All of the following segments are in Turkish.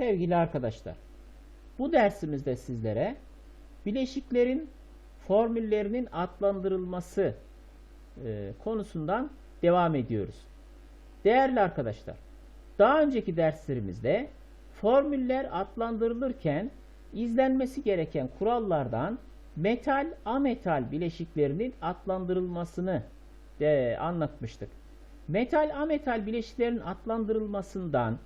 Sevgili arkadaşlar, bu dersimizde sizlere bileşiklerin formüllerinin adlandırılması e, konusundan devam ediyoruz. Değerli arkadaşlar, daha önceki derslerimizde formüller adlandırılırken izlenmesi gereken kurallardan metal ametal bileşiklerinin adlandırılmasını de anlatmıştık. Metal ametal bileşiklerin adlandırılmasından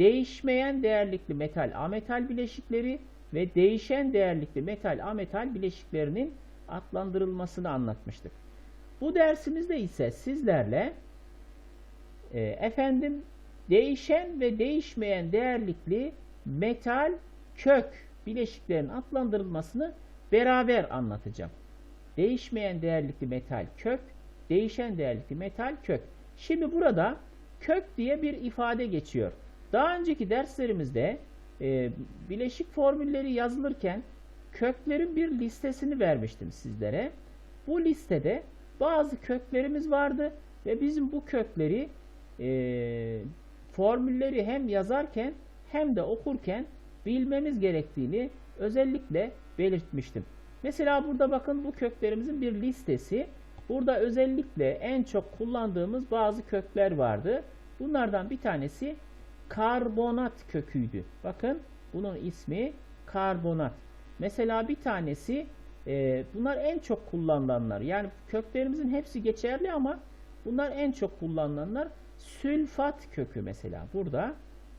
değişmeyen değerlikli metal ametal bileşikleri ve değişen değerlikli metal ametal bileşiklerinin adlandırılmasını anlatmıştık. Bu dersimizde ise sizlerle e, efendim değişen ve değişmeyen değerlikli metal kök bileşiklerin adlandırılmasını beraber anlatacağım. Değişmeyen değerlikli metal kök, değişen değerlikli metal kök. Şimdi burada kök diye bir ifade geçiyor. Daha önceki derslerimizde e, bileşik formülleri yazılırken köklerin bir listesini vermiştim sizlere. Bu listede bazı köklerimiz vardı ve bizim bu kökleri e, formülleri hem yazarken hem de okurken bilmemiz gerektiğini özellikle belirtmiştim. Mesela burada bakın bu köklerimizin bir listesi. Burada özellikle en çok kullandığımız bazı kökler vardı. Bunlardan bir tanesi karbonat köküydü. Bakın bunun ismi karbonat. Mesela bir tanesi e, bunlar en çok kullanılanlar. Yani köklerimizin hepsi geçerli ama bunlar en çok kullanılanlar sülfat kökü mesela. Burada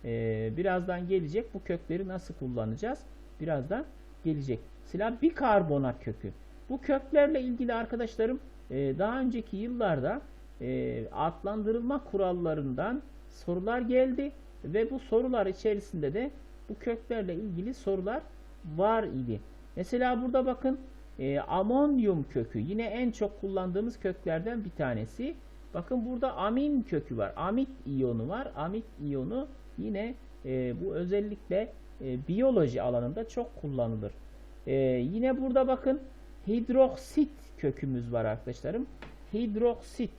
e, birazdan gelecek bu kökleri nasıl kullanacağız? Birazdan gelecek. Mesela bikarbonat kökü. Bu köklerle ilgili arkadaşlarım e, daha önceki yıllarda e, adlandırılma kurallarından sorular geldi ve bu sorular içerisinde de bu köklerle ilgili sorular var idi. Mesela burada bakın e, amonyum kökü yine en çok kullandığımız köklerden bir tanesi. Bakın burada amin kökü var. Amit iyonu var. Amit iyonu yine e, bu özellikle e, biyoloji alanında çok kullanılır. E, yine burada bakın hidroksit kökümüz var arkadaşlarım. Hidroksit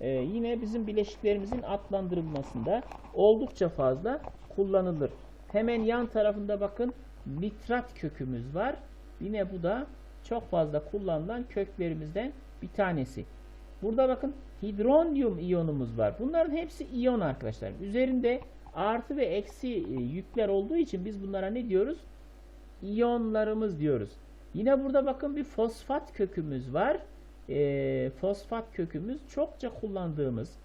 e, yine bizim bileşiklerimizin adlandırılmasında oldukça fazla kullanılır. Hemen yan tarafında bakın nitrat kökümüz var. Yine bu da çok fazla kullanılan köklerimizden bir tanesi. Burada bakın hidronyum iyonumuz var. Bunların hepsi iyon arkadaşlar. Üzerinde artı ve eksi e, yükler olduğu için biz bunlara ne diyoruz? İyonlarımız diyoruz. Yine burada bakın bir fosfat kökümüz var. E, fosfat kökümüz çokça kullandığımız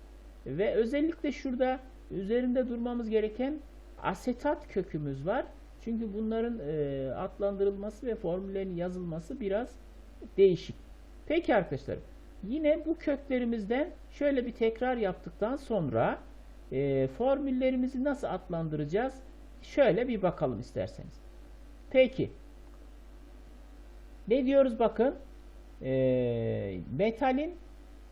ve özellikle şurada üzerinde durmamız gereken asetat kökümüz var. Çünkü bunların e, adlandırılması ve formüllerin yazılması biraz değişik. Peki arkadaşlar yine bu köklerimizden şöyle bir tekrar yaptıktan sonra e, formüllerimizi nasıl adlandıracağız? Şöyle bir bakalım isterseniz. Peki. Ne diyoruz bakın? E, metalin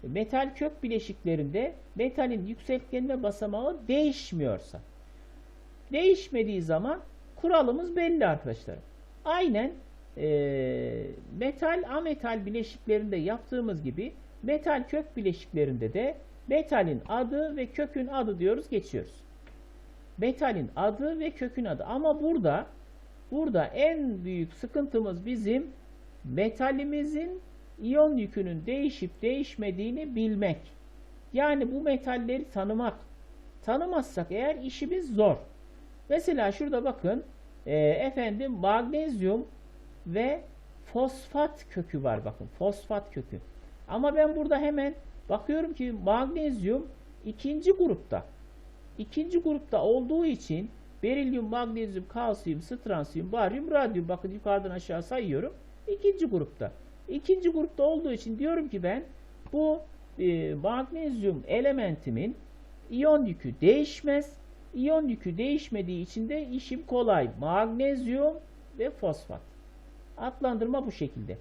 metal kök bileşiklerinde metalin yükseltgenme basamağı değişmiyorsa değişmediği zaman kuralımız belli arkadaşlar. Aynen e, metal ametal bileşiklerinde yaptığımız gibi metal kök bileşiklerinde de metalin adı ve kökün adı diyoruz geçiyoruz. Metalin adı ve kökün adı ama burada burada en büyük sıkıntımız bizim metalimizin iyon yükünün değişip değişmediğini bilmek. Yani bu metalleri tanımak. Tanımazsak eğer işimiz zor. Mesela şurada bakın e, efendim magnezyum ve fosfat kökü var bakın fosfat kökü. Ama ben burada hemen bakıyorum ki magnezyum ikinci grupta. İkinci grupta olduğu için berilyum, magnezyum, kalsiyum, stransiyum, baryum, radyum bakın yukarıdan aşağı sayıyorum. İkinci grupta. İkinci grupta olduğu için diyorum ki ben bu e, magnezyum elementimin iyon yükü değişmez. İyon yükü değişmediği için de işim kolay. Magnezyum ve fosfat. Adlandırma bu şekilde.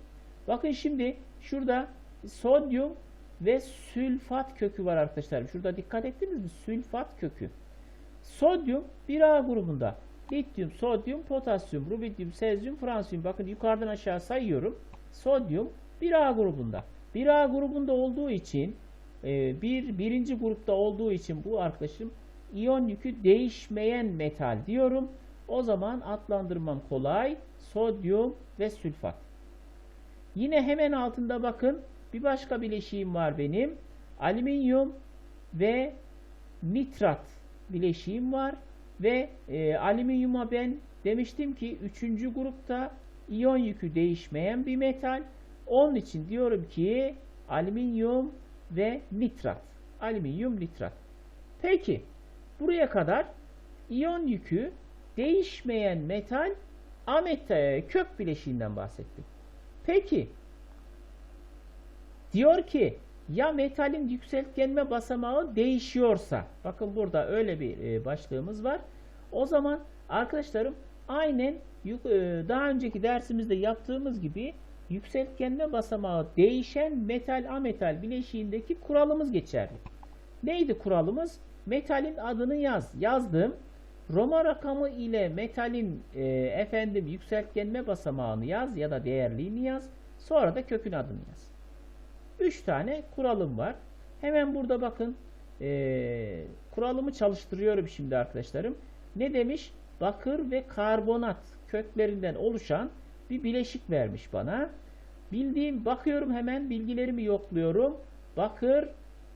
Bakın şimdi şurada sodyum ve sülfat kökü var arkadaşlar. Şurada dikkat ettiniz mi? Sülfat kökü. Sodyum 1A grubunda. Lityum, sodyum, potasyum, rubidyum, sezyum, fransiyum. Bakın yukarıdan aşağı sayıyorum. Sodyum 1A grubunda. 1A grubunda olduğu için e, bir birinci grupta olduğu için bu arkadaşım iyon yükü değişmeyen metal diyorum. O zaman adlandırmam kolay. Sodyum ve sülfat. Yine hemen altında bakın bir başka bileşiğim var benim. Alüminyum ve nitrat bileşiğim var. Ve e, alüminyuma ben demiştim ki 3. grupta iyon yükü değişmeyen bir metal. Onun için diyorum ki alüminyum ve nitrat. Alüminyum nitrat. Peki buraya kadar iyon yükü değişmeyen metal ametal kök bileşiğinden bahsettim. Peki diyor ki ya metalin yükseltgenme basamağı değişiyorsa bakın burada öyle bir e, başlığımız var. O zaman arkadaşlarım aynen daha önceki dersimizde yaptığımız gibi yükseltgenme basamağı değişen metal ametal bileşiğindeki kuralımız geçerli. Neydi kuralımız? Metalin adını yaz. Yazdım. Roma rakamı ile metalin e, efendim yükseltgenme basamağını yaz ya da değerliğini yaz. Sonra da kökün adını yaz. 3 tane kuralım var. Hemen burada bakın e, kuralımı çalıştırıyorum şimdi arkadaşlarım. Ne demiş? Bakır ve karbonat köklerinden oluşan bir bileşik vermiş bana. Bildiğim bakıyorum hemen bilgilerimi yokluyorum. Bakır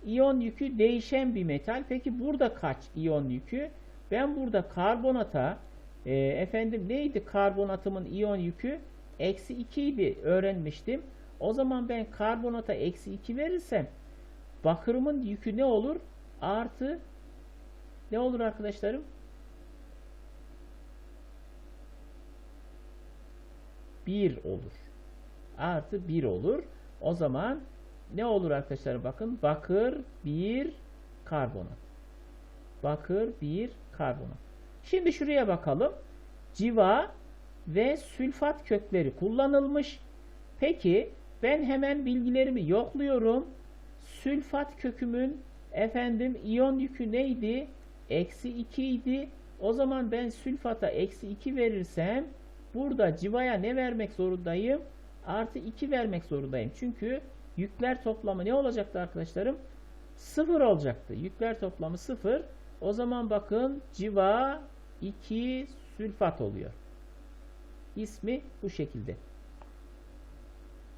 iyon yükü değişen bir metal. Peki burada kaç iyon yükü? Ben burada karbonata e, efendim neydi karbonatımın iyon yükü? Eksi 2 idi öğrenmiştim. O zaman ben karbonata eksi 2 verirsem bakırımın yükü ne olur? Artı ne olur arkadaşlarım? Bir olur. Artı bir olur. O zaman ne olur arkadaşlar bakın bakır bir karbonat. Bakır bir karbonat. Şimdi şuraya bakalım. Civa ve sülfat kökleri kullanılmış. Peki ben hemen bilgilerimi yokluyorum. Sülfat kökümün efendim iyon yükü neydi? Eksi 2 idi. O zaman ben sülfata eksi 2 verirsem burada civaya ne vermek zorundayım? Artı 2 vermek zorundayım. Çünkü yükler toplamı ne olacaktı arkadaşlarım? 0 olacaktı. Yükler toplamı 0. O zaman bakın civa 2 sülfat oluyor. İsmi bu şekilde.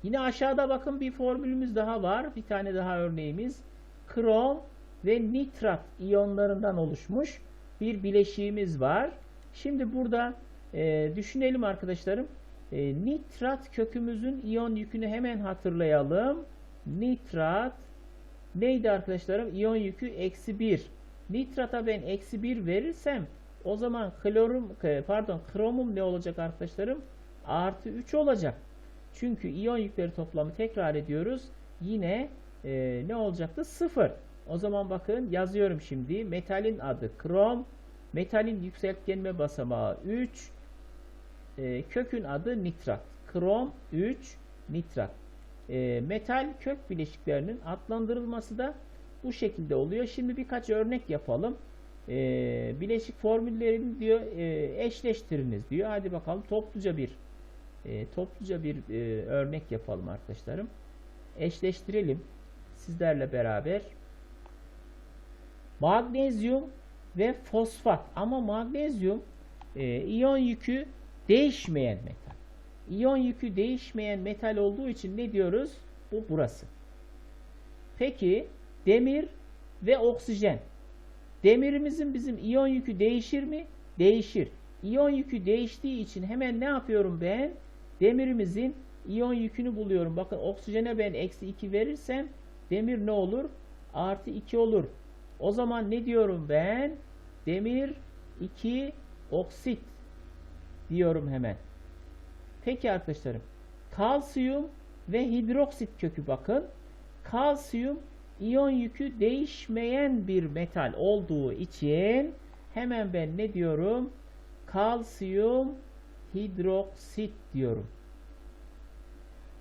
Yine aşağıda bakın bir formülümüz daha var. Bir tane daha örneğimiz. Krom ve nitrat iyonlarından oluşmuş bir bileşiğimiz var. Şimdi burada e, düşünelim arkadaşlarım. E, nitrat kökümüzün iyon yükünü hemen hatırlayalım. Nitrat neydi arkadaşlarım? İyon yükü eksi 1. Nitrata ben eksi 1 verirsem o zaman klorum pardon kromum ne olacak arkadaşlarım? Artı 3 olacak. Çünkü iyon yükleri toplamı tekrar ediyoruz. Yine e, ne olacaktı? 0. O zaman bakın yazıyorum şimdi. Metalin adı krom. Metalin yükseltgenme basamağı 3. E, kökün adı nitrat. Krom 3 nitrat. E, metal kök bileşiklerinin adlandırılması da bu şekilde oluyor. Şimdi birkaç örnek yapalım. E, bileşik formüllerini diyor e, eşleştiriniz diyor. Hadi bakalım topluca bir e, topluca bir e, örnek yapalım arkadaşlarım. Eşleştirelim sizlerle beraber. Magnezyum ve fosfat ama magnezyum e, iyon yükü değişmeyen metal. İyon yükü değişmeyen metal olduğu için ne diyoruz? Bu burası. Peki demir ve oksijen. Demirimizin bizim iyon yükü değişir mi? Değişir. İyon yükü değiştiği için hemen ne yapıyorum ben? Demirimizin iyon yükünü buluyorum. Bakın oksijene ben eksi 2 verirsem demir ne olur? Artı 2 olur. O zaman ne diyorum ben? Demir 2 oksit diyorum hemen. Peki arkadaşlarım. Kalsiyum ve hidroksit kökü bakın. Kalsiyum iyon yükü değişmeyen bir metal olduğu için hemen ben ne diyorum? Kalsiyum hidroksit diyorum.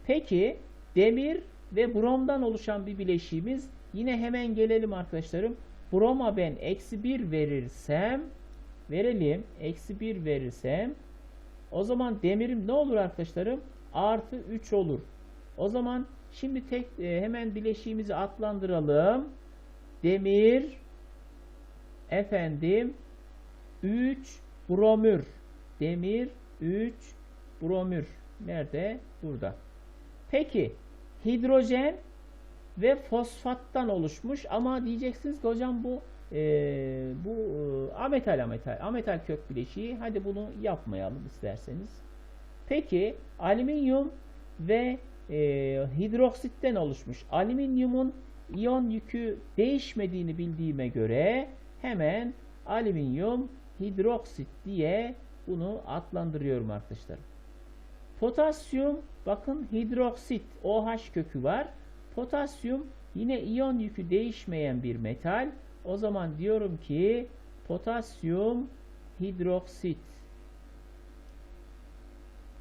Peki demir ve bromdan oluşan bir bileşiğimiz yine hemen gelelim arkadaşlarım. Broma ben eksi 1 verirsem verelim eksi 1 verirsem o zaman demirim ne olur arkadaşlarım? Artı 3 olur. O zaman şimdi tek e, hemen bileşiğimizi adlandıralım. Demir efendim 3 bromür demir 3 bromür. Nerede? Burada. Peki hidrojen ve fosfattan oluşmuş ama diyeceksiniz ki hocam bu e, bu e, ametal ametal ametal kök bileşiği hadi bunu yapmayalım isterseniz. Peki alüminyum ve e, hidroksitten oluşmuş. Alüminyumun iyon yükü değişmediğini bildiğime göre hemen alüminyum hidroksit diye bunu adlandırıyorum arkadaşlar. Potasyum bakın hidroksit OH kökü var. Potasyum yine iyon yükü değişmeyen bir metal. O zaman diyorum ki potasyum hidroksit.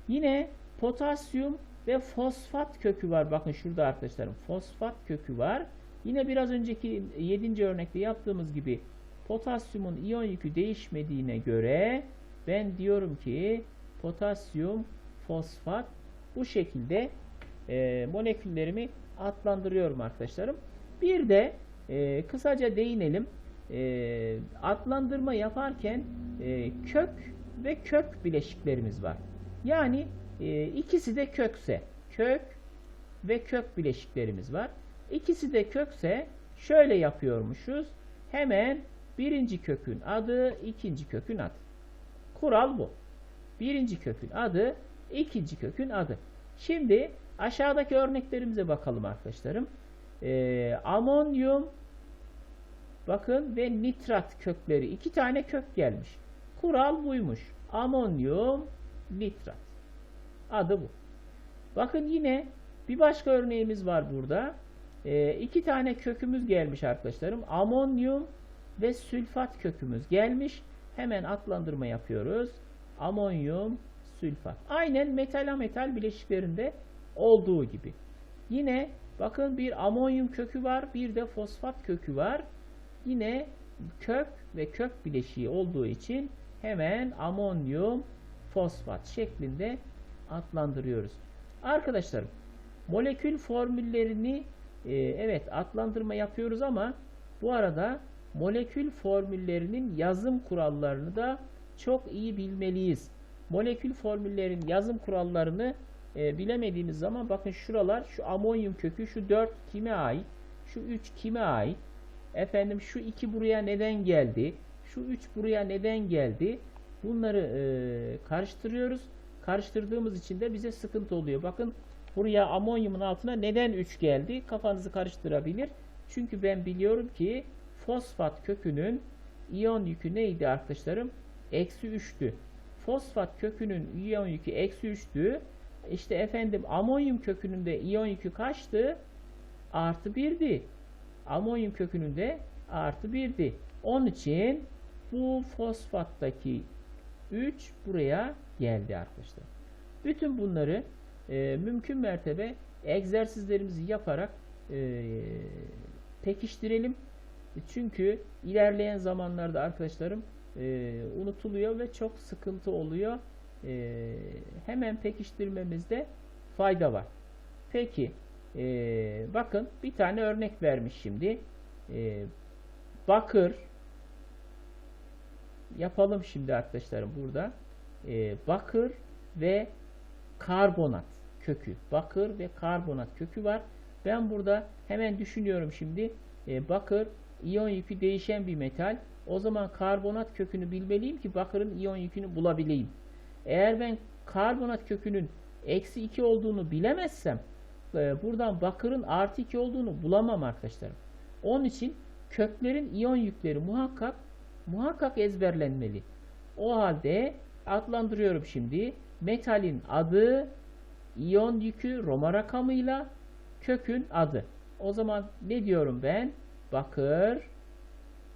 Yine potasyum ve fosfat kökü var. Bakın şurada arkadaşlarım fosfat kökü var. Yine biraz önceki 7. örnekte yaptığımız gibi potasyumun iyon yükü değişmediğine göre ben diyorum ki potasyum fosfat bu şekilde e, moleküllerimi adlandırıyorum arkadaşlarım. Bir de e, kısaca değinelim. E, adlandırma yaparken e, kök ve kök bileşiklerimiz var. Yani e, ikisi de kökse kök ve kök bileşiklerimiz var. İkisi de kökse şöyle yapıyormuşuz. Hemen birinci kökün adı, ikinci kökün adı. Kural bu. Birinci kökün adı, ikinci kökün adı. Şimdi aşağıdaki örneklerimize bakalım arkadaşlarım. Ee, amonyum bakın ve nitrat kökleri iki tane kök gelmiş. Kural buymuş. Amonyum nitrat. Adı bu. Bakın yine bir başka örneğimiz var burada. Ee, iki tane kökümüz gelmiş arkadaşlarım. Amonyum ve sülfat kökümüz gelmiş. Hemen adlandırma yapıyoruz. Amonyum sülfat. Aynen metal ametal bileşiklerinde olduğu gibi. Yine bakın bir amonyum kökü var, bir de fosfat kökü var. Yine kök ve kök bileşiği olduğu için hemen amonyum fosfat şeklinde adlandırıyoruz. Arkadaşlarım molekül formüllerini e, evet adlandırma yapıyoruz ama bu arada molekül formüllerinin yazım kurallarını da çok iyi bilmeliyiz. Molekül formüllerin yazım kurallarını e, bilemediğimiz zaman bakın şuralar şu amonyum kökü şu 4 kime ait? Şu 3 kime ait? Efendim şu 2 buraya neden geldi? Şu 3 buraya neden geldi? Bunları e, karıştırıyoruz. Karıştırdığımız için de bize sıkıntı oluyor. Bakın buraya amonyumun altına neden 3 geldi? Kafanızı karıştırabilir. Çünkü ben biliyorum ki fosfat kökünün iyon yükü neydi arkadaşlarım? Eksi 3'tü. Fosfat kökünün iyon yükü eksi 3'tü. İşte efendim amonyum kökünün de iyon yükü kaçtı? Artı 1'di. Amonyum kökünün de artı 1'di. Onun için bu fosfattaki 3 buraya geldi arkadaşlar. Bütün bunları e, mümkün mertebe egzersizlerimizi yaparak e, pekiştirelim. Çünkü ilerleyen zamanlarda arkadaşlarım e, unutuluyor ve çok sıkıntı oluyor. E, hemen pekiştirmemizde fayda var. Peki e, bakın bir tane örnek vermiş şimdi. E, bakır yapalım şimdi arkadaşlarım burada. E, bakır ve karbonat kökü. Bakır ve karbonat kökü var. Ben burada hemen düşünüyorum şimdi. E, bakır iyon yükü değişen bir metal. O zaman karbonat kökünü bilmeliyim ki bakırın iyon yükünü bulabileyim. Eğer ben karbonat kökünün eksi 2 olduğunu bilemezsem e, buradan bakırın artı 2 olduğunu bulamam arkadaşlarım. Onun için köklerin iyon yükleri muhakkak muhakkak ezberlenmeli. O halde adlandırıyorum şimdi. Metalin adı, iyon yükü Roma rakamıyla kökün adı. O zaman ne diyorum ben? Bakır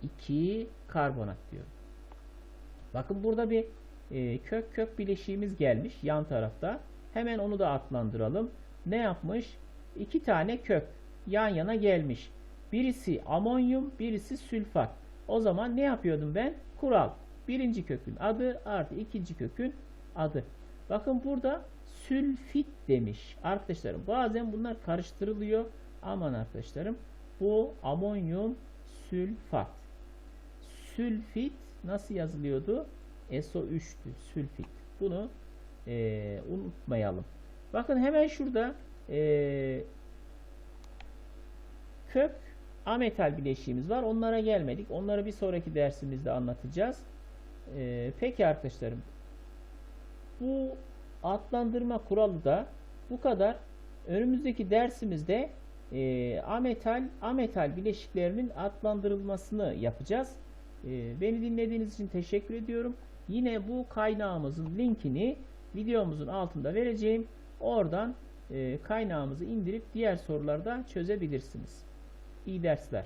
2 karbonat diyorum. Bakın burada bir e, kök kök bileşiğimiz gelmiş yan tarafta. Hemen onu da adlandıralım. Ne yapmış? İki tane kök yan yana gelmiş. Birisi amonyum, birisi sülfat. O zaman ne yapıyordum ben? Kural. Birinci kökün adı artı ikinci kökün adı. Bakın burada sülfit demiş. Arkadaşlarım bazen bunlar karıştırılıyor. Aman arkadaşlarım bu amonyum sülfat. Sülfit nasıl yazılıyordu? SO3'tü, sülfit. Bunu e, unutmayalım. Bakın hemen şurada e, kök ametal bileşiğimiz var. Onlara gelmedik. Onları bir sonraki dersimizde anlatacağız. E, peki arkadaşlarım. Bu adlandırma kuralı da bu kadar. Önümüzdeki dersimizde e, ametal ametal bileşiklerinin adlandırılmasını yapacağız. E, beni dinlediğiniz için teşekkür ediyorum. Yine bu kaynağımızın linkini videomuzun altında vereceğim. Oradan e, kaynağımızı indirip diğer sorularda çözebilirsiniz. İyi dersler.